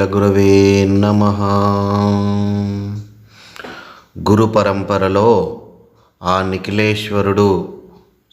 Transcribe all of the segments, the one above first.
శ్రీలగురవే నమ. గురు పరంపరలో ఆ నిఖిలేశ్వరుడు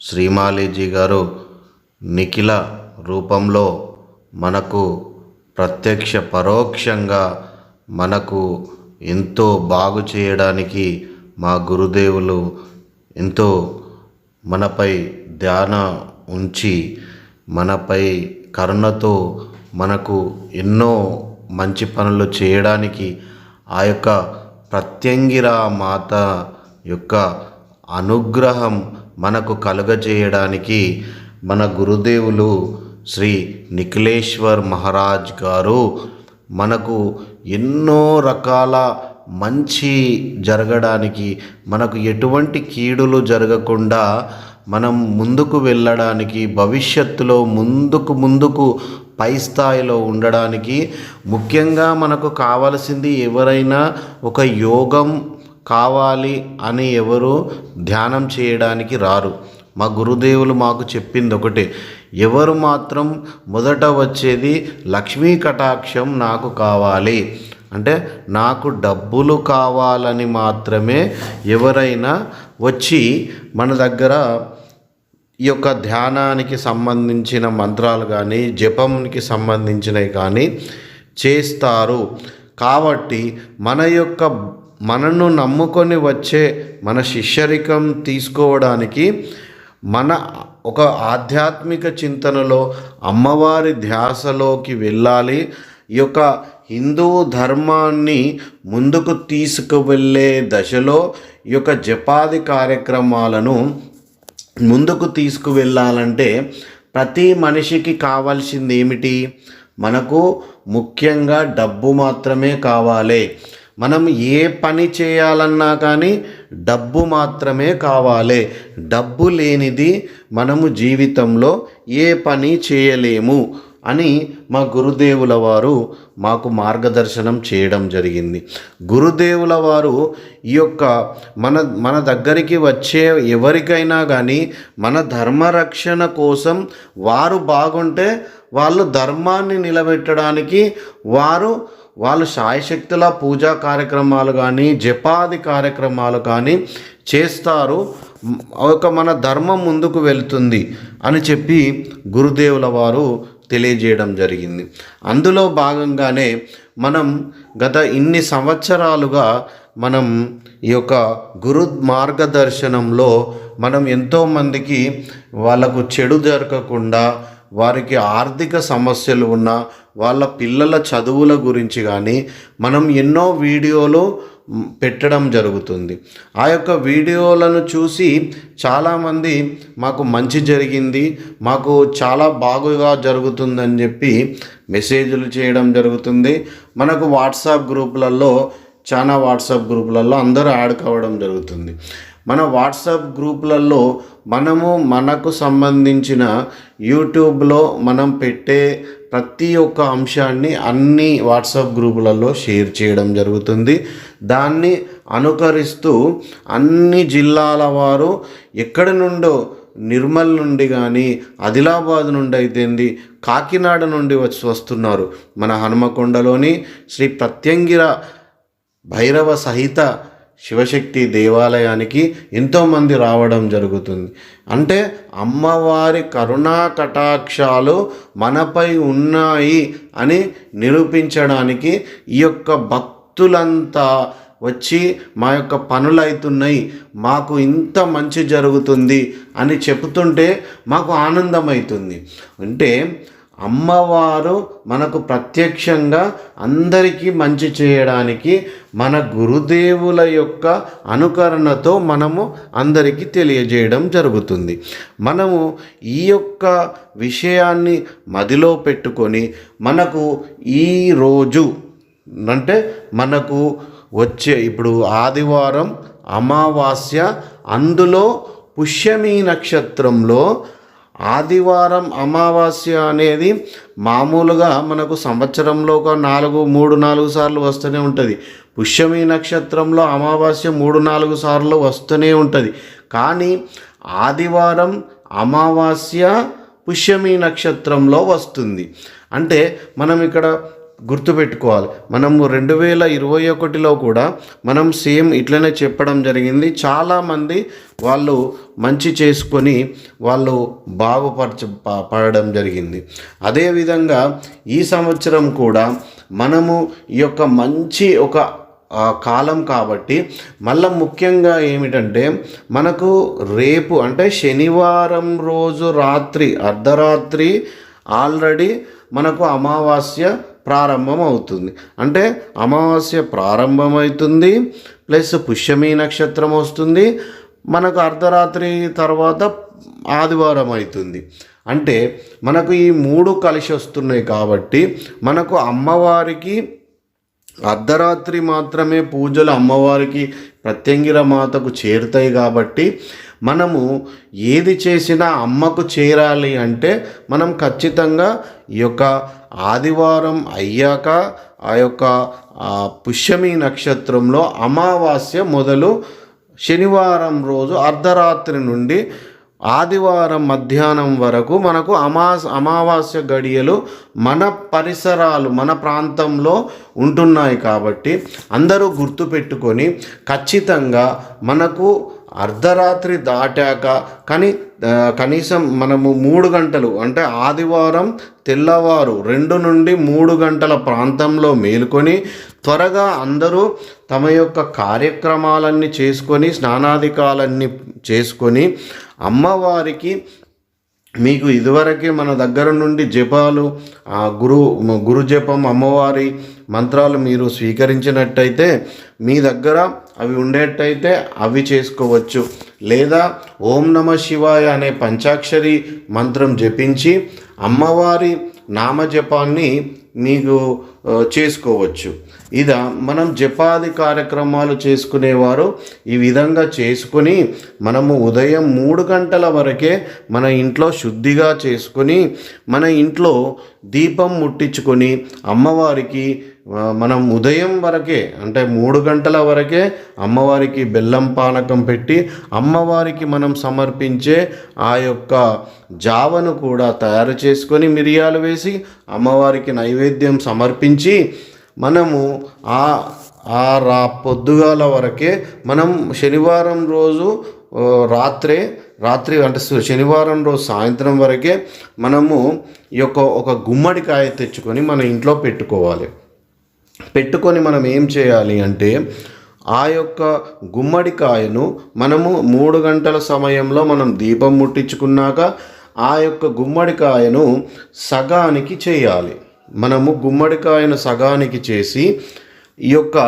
శ్రీమాలీజీ గారు నిఖిల రూపంలో మనకు ప్రత్యక్ష పరోక్షంగా మనకు ఎంతో బాగు చేయడానికి మా గురుదేవులు ఎంతో మనపై ధ్యాన ఉంచి మనపై కరుణతో మనకు ఎన్నో మంచి పనులు చేయడానికి ఆ యొక్క ప్రత్యంగిర మాత యొక్క అనుగ్రహం మనకు కలుగజేయడానికి మన గురుదేవులు శ్రీ నిఖిలేశ్వర్ మహారాజ్ గారు మనకు ఎన్నో రకాల మంచి జరగడానికి మనకు ఎటువంటి కీడులు జరగకుండా మనం ముందుకు వెళ్ళడానికి భవిష్యత్తులో ముందుకు ముందుకు పై స్థాయిలో ఉండడానికి ముఖ్యంగా మనకు కావలసింది ఎవరైనా ఒక యోగం కావాలి అని ఎవరు ధ్యానం చేయడానికి రారు. మా గురుదేవులు మాకు చెప్పింది ఒకటే ఎవరు మాత్రం మొదట వచ్చేది లక్ష్మీ కటాక్షం నాకు కావాలి. అంటే నాకు డబ్బులు కావాలని మాత్రమే ఎవరైనా వచ్చి మన దగ్గర ఈ యొక్క ధ్యానానికి సంబంధించిన మంత్రాలు కానీ జపంకి సంబంధించినవి కానీ చేస్తారు. కాబట్టి మన యొక్క మనను నమ్ముకొని వచ్చే మన శిష్యరికం తీసుకోవడానికి మన ఒక ఆధ్యాత్మిక చింతనలో అమ్మవారి ధ్యాసలోకి వెళ్ళాలి. ఈ యొక్క హిందూ ధర్మాన్ని ముందుకు తీసుకువెళ్ళే దశలో ఈ యొక్క జపాది కార్యక్రమాలను ముందుకు తీసుకువెళ్ళాలంటే ప్రతి మనిషికి కావాల్సింది ఏమిటి? మనకు ముఖ్యంగా డబ్బు మాత్రమే కావాలి. మనం ఏ పని చేయాలన్నా కానీ డబ్బు మాత్రమే కావాలి. డబ్బు లేనిది మనము జీవితంలో ఏ పని చేయలేము. అని మా గురుదేవుల వారు మాకు మార్గదర్శనం చేయడం జరిగింది. గురుదేవుల వారు ఈ యొక్క మన మన దగ్గరికి వచ్చే ఎవరికైనా కానీ మన ధర్మరక్షణ కోసం వారు బాగుంటే వాళ్ళు ధర్మాన్ని నిలబెట్టడానికి వారు వాళ్ళు సాయశక్తుల పూజా కార్యక్రమాలు కానీ జపాది కార్యక్రమాలు కానీ చేస్తారు. ఒక మన ధర్మం ముందుకు వెళ్తుంది అని చెప్పి గురుదేవుల వారు తెలియజేయడం జరిగింది. అందులో భాగంగానే మనం గత ఇన్ని సంవత్సరాలుగా మనం ఈ యొక్క గురు మార్గదర్శనంలో మనం ఎంతోమందికి వాళ్ళకు చెడు జరగకుండా వారికి ఆర్థిక సమస్యలు ఉన్న వాళ్ళ పిల్లల చదువుల గురించి కానీ మనం ఎన్నో వీడియోలు పెట్టడం జరుగుతుంది. ఆ యొక్క వీడియోలను చూసి చాలామంది మాకు మంచి జరిగింది మాకు చాలా బాగుగా జరుగుతుందని చెప్పి మెసేజ్లు చేయడం జరుగుతుంది. మనకు వాట్సాప్ గ్రూపులలో చాలా వాట్సాప్ గ్రూపులలో అందరూ యాడ్ కావడం జరుగుతుంది. మన వాట్సాప్ గ్రూపులలో మనము మనకు సంబంధించిన యూట్యూబ్లో మనం పెట్టే ప్రతి ఒక్క అంశాన్ని అన్ని వాట్సాప్ గ్రూపులలో షేర్ చేయడం జరుగుతుంది. దాన్ని అనుకరిస్తూ అన్ని జిల్లాల వారు ఎక్కడి నుండో నిర్మల్ నుండి కానీ ఆదిలాబాద్ నుండి అయితేంది కాకినాడ నుండి వచ్చి వస్తున్నారు. మన హనుమకొండలోని శ్రీ ప్రత్యంగిర భైరవ సహిత శివశక్తి దేవాలయానికి ఎంతోమంది రావడం జరుగుతుంది. అంటే అమ్మవారి కరుణా కటాక్షాలు మనపై ఉన్నాయి అని నిరూపించడానికి ఈ యొక్క భక్తులంతా వచ్చి మా యొక్క పనులు అవుతున్నాయి మాకు ఇంత మంచి జరుగుతుంది అని చెబుతుంటే మాకు ఆనందం అవుతుంది అంటే అమ్మవారు మనకు ప్రత్యక్షంగా అందరికీ మంచి చేయడానికి మన గురుదేవుల యొక్క అనుకరణతో మనము అందరికీ తెలియజేయడం జరుగుతుంది. మనము ఈ యొక్క విషయాన్ని మదిలో పెట్టుకొని మనకు ఈరోజు అంటే మనకు వచ్చే ఇప్పుడు ఆదివారం అమావాస్య అందులో పుష్యమి నక్షత్రంలో ఆదివారం అమావాస్య అనేది మామూలుగా మనకు సంవత్సరంలో ఒక నాలుగు మూడు నాలుగు సార్లు వస్తూనే ఉంటుంది. పుష్యమి నక్షత్రంలో అమావాస్య మూడు నాలుగు సార్లు వస్తూనే ఉంటుంది. కానీ ఆదివారం అమావాస్య పుష్యమి నక్షత్రంలో వస్తుంది. అంటే మనం ఇక్కడ గుర్తుపెట్టుకోవాలి. మనము రెండు వేల ఇరవై ఒకటిలో కూడా మనం సేమ్ ఇట్లనే చెప్పడం జరిగింది. చాలామంది వాళ్ళు మంచి చేసుకొని వాళ్ళు బాగుపరచ పడడం జరిగింది. అదేవిధంగా ఈ సంవత్సరం కూడా మనము ఈ యొక్క మంచి ఒక కాలం కాబట్టి మళ్ళీ ముఖ్యంగా ఏమిటంటే మనకు రేపు అంటే శనివారం రోజు రాత్రి అర్ధరాత్రి ఆల్రెడీ మనకు అమావాస్య ప్రారంభం అవుతుంది. అంటే అమావాస్య ప్రారంభమవుతుంది ప్లస్ పుష్యమి నక్షత్రం వస్తుంది మనకు అర్ధరాత్రి తర్వాత ఆదివారం అవుతుంది. అంటే మనకు ఈ మూడు కలిసి వస్తున్నాయి కాబట్టి మనకు అమ్మవారికి అర్ధరాత్రి మాత్రమే పూజలు అమ్మవారికి ప్రత్యంగిర మాతకు చేరుతాయి కాబట్టి మనము ఏది చేసినా అమ్మకు చేరాలి అంటే మనం ఖచ్చితంగా ఈ యొక్క ఆదివారం అయ్యాక ఆ యొక్క పుష్యమి నక్షత్రంలో అమావాస్య మొదలు శనివారం రోజు అర్ధరాత్రి నుండి ఆదివారం మధ్యాహ్నం వరకు మనకు అమాస్ అమావాస్య గడియలు మన పరిసరాలు మన ప్రాంతంలో ఉంటున్నాయి కాబట్టి అందరూ గుర్తుపెట్టుకొని ఖచ్చితంగా మనకు అర్ధరాత్రి దాటాక కానీ కనీసం మనము మూడు గంటలు అంటే ఆదివారం తెల్లవారు రెండు నుండి మూడు గంటల ప్రాంతంలో మేలుకొని త్వరగా అందరూ తమ యొక్క కార్యక్రమాలన్నీ చేసుకొని స్నానాధికాలన్నీ చేసుకొని అమ్మవారికి మీకు ఇదివరకే మన దగ్గర నుండి జపాలు ఆ గురు గురు జపం అమ్మవారి మంత్రాలు మీరు స్వీకరించినట్టయితే మీ దగ్గర అవి ఉండేటైతే అవి చేసుకోవచ్చు. లేదా ఓం నమ శివాయ అనే పంచాక్షరి మంత్రం జపించి అమ్మవారి నామజపాన్ని మీకు చేసుకోవచ్చు. ఇద మనం జపాది కార్యక్రమాలు చేసుకునేవారు ఈ విధంగా చేసుకుని మనము ఉదయం మూడు గంటల వరకే మన ఇంట్లో శుద్ధిగా చేసుకొని మన ఇంట్లో దీపం ముట్టించుకొని అమ్మవారికి మనం ఉదయం వరకే అంటే మూడు గంటల వరకే అమ్మవారికి బెల్లం పానకం పెట్టి అమ్మవారికి మనం సమర్పించే ఆ యొక్క జావను కూడా తయారు చేసుకొని మిరియాలు వేసి అమ్మవారికి నైవేద్యం సమర్పించి మనము ఆ ఆ రా పొద్దుగాల వరకే మనం శనివారం రోజు రాత్రే రాత్రి అంటే శనివారం రోజు సాయంత్రం వరకే మనము ఈ యొక్క ఒక గుమ్మడికాయ తెచ్చుకొని మన ఇంట్లో పెట్టుకోవాలి. పెట్టుకొని మనం ఏం చేయాలి అంటే ఆ యొక్క గుమ్మడికాయను మనము మూడు గంటల సమయంలో మనం దీపం ముట్టించుకున్నాక ఆ యొక్క గుమ్మడికాయను సగానికి చేయాలి. మనము గుమ్మడికాయను సగానికి చేసి ఈ యొక్క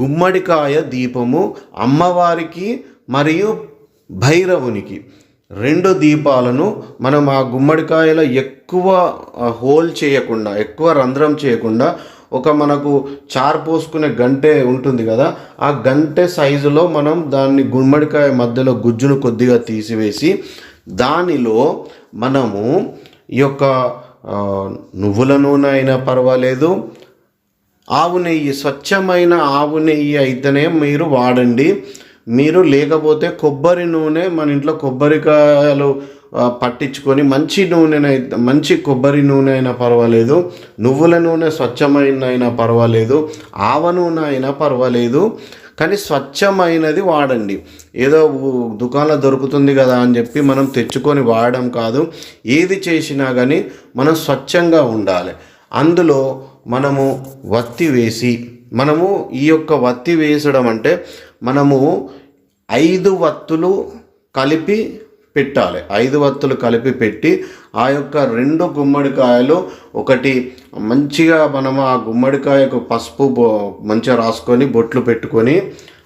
గుమ్మడికాయ దీపము అమ్మవారికి మరియు భైరవునికి రెండు దీపాలను మనం ఆ గుమ్మడికాయలో ఎక్కువ హోల్ చేయకుండా ఎక్కువ రంధ్రం చేయకుండా ఒక మనకు చారు పోసుకునే గంటె ఉంటుంది కదా ఆ గంటె సైజులో మనం దాన్ని గుమ్మడికాయ మధ్యలో గుజ్జును కొద్దిగా తీసివేసి దానిలో మనము ఈ యొక్క నువ్వుల నూనె అయినా పర్వాలేదు ఆవు నెయ్యి స్వచ్ఛమైన ఆవు నెయ్యి అయితేనే మీరు వాడండి. మీరు లేకపోతే కొబ్బరి నూనె మన ఇంట్లో కొబ్బరికాయలు పట్టించుకొని మంచి నూనె మంచి కొబ్బరి నూనె అయినా పర్వాలేదు నువ్వుల నూనె స్వచ్ఛమైన అయినా పర్వాలేదు ఆవ నూనె అయినా పర్వాలేదు కానీ స్వచ్ఛమైనది వాడండి. ఏదో దుకాణంలో దొరుకుతుంది కదా అని చెప్పి మనం తెచ్చుకొని వాడడం కాదు ఏది చేసినా కానీ మనం స్వచ్ఛంగా ఉండాలి. అందులో మనము వత్తి వేసి మనము ఈ యొక్క వత్తి వేసడం అంటే మనము ఐదు వత్తులు కలిపి పెట్టాలి. ఐదు వత్తులు కలిపి పెట్టి ఆ యొక్క రెండు గుమ్మడికాయలు ఒకటి మంచిగా మనం ఆ గుమ్మడికాయకు పసుపు బొ మంచిగా రాసుకొని బొట్లు పెట్టుకొని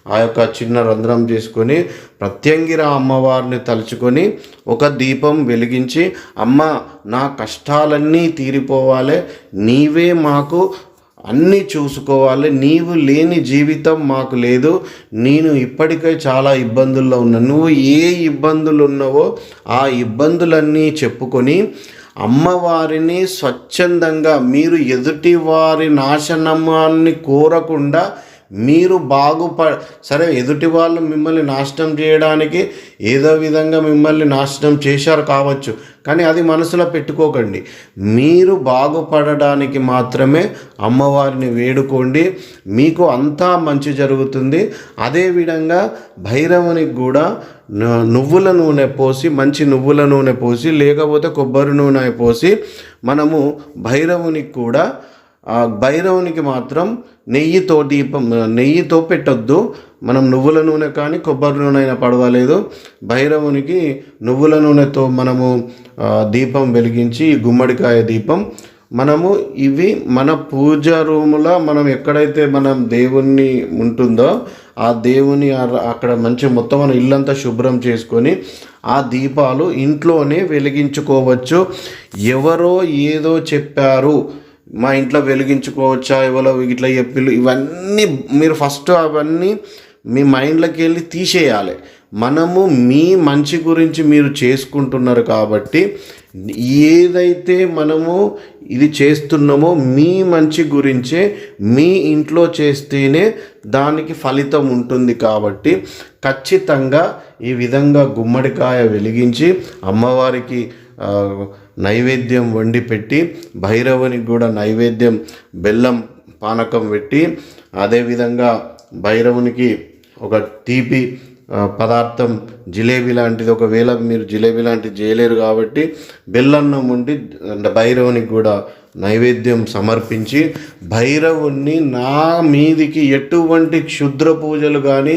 ఆ యొక్క చిన్న రంధ్రం చేసుకొని ప్రత్యంగిర అమ్మవారిని తలుచుకొని ఒక దీపం వెలిగించి అమ్మ నా కష్టాలన్నీ తీరిపోవాలి నీవే మాకు అన్నీ చూసుకోవాలి. నీవు లేని జీవితం మాకు లేదు. నేను ఇప్పటికే చాలా ఇబ్బందుల్లో ఉన్నా. నువ్వు ఏ ఇబ్బందులు ఉన్నావో ఆ ఇబ్బందులన్నీ చెప్పుకొని అమ్మవారిని స్వచ్ఛందంగా మీరు ఎదుటి వారి నాశనమాన్ని కోరకుండా మీరు బాగుప సరే ఎదుటి వాళ్ళు మిమ్మల్ని నాశనం చేయడానికి ఏదో విధంగా మిమ్మల్ని నాశనం చేశారు కావచ్చు కానీ అది మనసులో పెట్టుకోకండి. మీరు బాగుపడడానికి మాత్రమే అమ్మవారిని వేడుకోండి. మీకు అంతా మంచి జరుగుతుంది. అదేవిధంగా భైరవునికి కూడా నువ్వుల నూనె పోసి మంచి నువ్వుల నూనె పోసి లేకపోతే కొబ్బరి నూనె పోసి మనము భైరవునికి కూడా ఆ భైరవునికి మాత్రం నెయ్యితో దీపం నెయ్యితో పెట్టొద్దు. మనం నువ్వుల నూనె కానీ కొబ్బరి నూనె అయినా పడవలేదు. భైరవునికి నువ్వుల నూనెతో మనము దీపం వెలిగించి గుమ్మడికాయ దీపం. మనము ఇవి మన పూజ రూముల మనం ఎక్కడైతే మనం దేవుణ్ణి ఉంటుందో ఆ దేవుని అక్కడ మంచి మొత్తం మన ఇల్లంతా శుభ్రం చేసుకొని ఆ దీపాలు ఇంట్లోనే వెలిగించుకోవచ్చు. ఎవరో ఏదో చెప్పారు. మా ఇంట్లో వెలిగించుకోవచ్చా ఎవరో ఇట్లా చెప్పిళ్ళు ఇవన్నీ మీరు ఫస్ట్ అవన్నీ మీ మైండ్లోకి వెళ్ళి తీసేయాలి. మనము మీ మంచి గురించి మీరు చేసుకుంటున్నారు కాబట్టి ఏదైతే మనము ఇది చేస్తున్నామో మీ మంచి గురించే మీ ఇంట్లో చేస్తేనే దానికి ఫలితం ఉంటుంది కాబట్టి ఖచ్చితంగా ఈ విధంగా గుమ్మడికాయ వెలిగించి అమ్మవారికి నైవేద్యం వండి పెట్టి భైరవునికి కూడా నైవేద్యం బెల్లం పానకం పెట్టి అదేవిధంగా భైరవునికి ఒక తీపి పదార్థం జిలేబీ లాంటిది ఒకవేళ మీరు జిలేబీ లాంటిది చేయలేరు కాబట్టి బెల్లన్నం ఉండి అంటే భైరవునికి కూడా నైవేద్యం సమర్పించి భైరవుణ్ణి నా మీదికి ఎటువంటి క్షుద్ర పూజలు కానీ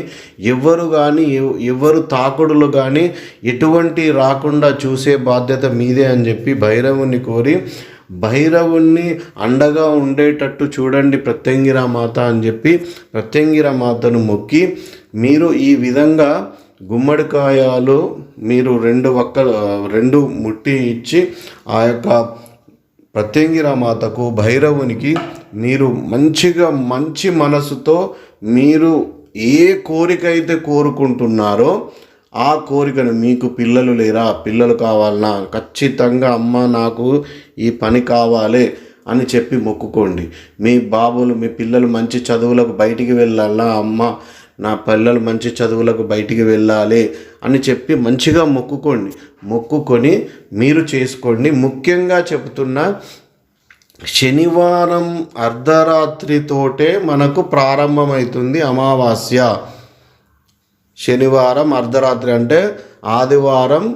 ఎవరు కానీ ఎవరు తాకుడులు కానీ ఎటువంటి రాకుండా చూసే బాధ్యత మీదే అని చెప్పి భైరవుని కోరి భైరవుణ్ణి అండగా ఉండేటట్టు చూడండి ప్రత్యంగిరా మాత అని చెప్పి ప్రత్యంగిరా మాతను మొక్కి మీరు ఈ విధంగా గుమ్మడికాయలు మీరు రెండు ఒక్క రెండు ముట్టి ఇచ్చి ఆ యొక్క ప్రత్యంగిరామాతకు భైరవునికి మీరు మంచిగా మంచి మనసుతో మీరు ఏ కోరిక అయితే కోరుకుంటున్నారో ఆ కోరికను మీకు పిల్లలు లేరా? పిల్లలు కావాలనా? ఖచ్చితంగా అమ్మ నాకు ఈ పని కావాలి అని చెప్పి మొక్కుకోండి. మీ బాబులు మీ పిల్లలు మంచి చదువులకు బయటికి వెళ్ళాలా అమ్మ నా పిల్లలు మంచి చదువులకు బయటికి వెళ్ళాలి అని చెప్పి మంచిగా మొక్కుకోండి. మొక్కుకొని మీరు చేసుకోండి. ముఖ్యంగా చెబుతున్నా శనివారం అర్ధరాత్రితోటే మనకు ప్రారంభమవుతుంది అమావాస్య. శనివారం అర్ధరాత్రి అంటే ఆదివారం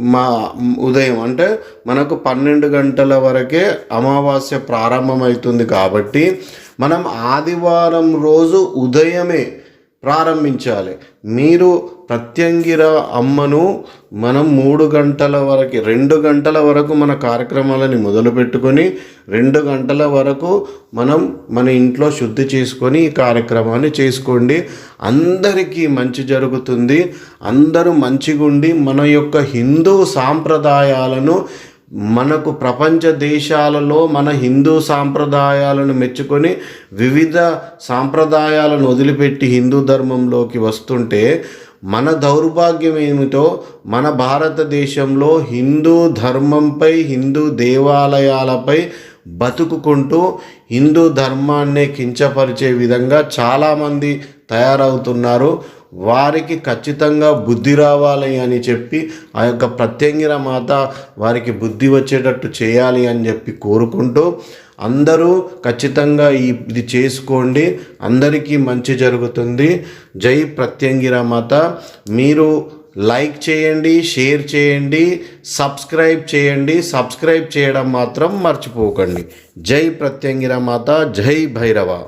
మా ఉదయం అంటే మనకు పన్నెండు గంటల వరకే అమావాస్య ప్రారంభమవుతుంది కాబట్టి మనం ఆదివారం రోజు ఉదయమే ప్రారంభించాలి. మీరు ప్రత్యంగిర అమ్మను మనం మూడు గంటల వరకు రెండు గంటల వరకు మన కార్యక్రమాలని మొదలు పెట్టుకొని రెండు గంటల వరకు మనం మన ఇంట్లో శుద్ధి చేసుకొని ఈ కార్యక్రమాన్ని చేసుకోండి. అందరికీ మంచి జరుగుతుంది. అందరూ మంచిగుండి మన యొక్క హిందూ సాంప్రదాయాలను మనకు ప్రపంచ దేశాలలో మన హిందూ సాంప్రదాయాలను మెచ్చుకొని వివిధ సాంప్రదాయాలను వదిలిపెట్టి హిందూ ధర్మంలోకి వస్తుంటే మన దౌర్భాగ్యం ఏమిటో మన భారతదేశంలో హిందూ ధర్మంపై హిందూ దేవాలయాలపై బతుకుకుంటూ హిందూ ధర్మాన్నే కించపరిచే విధంగా చాలామంది తయారవుతున్నారు. వారికి ఖచ్చితంగా బుద్ధి రావాలి అని చెప్పి ఆ యొక్క ప్రత్యంగిర మాత వారికి బుద్ధి వచ్చేటట్టు చేయాలి అని చెప్పి కోరుకుంటూ అందరూ ఖచ్చితంగా ఈ ఇది చేసుకోండి. అందరికీ మంచి జరుగుతుంది. జై ప్రత్యంగిర మాత. మీరు లైక్ చేయండి షేర్ చేయండి సబ్స్క్రైబ్ చేయండి. సబ్స్క్రైబ్ చేయడం మాత్రం మర్చిపోకండి. జై ప్రత్యంగిర మాత. జై భైరవ.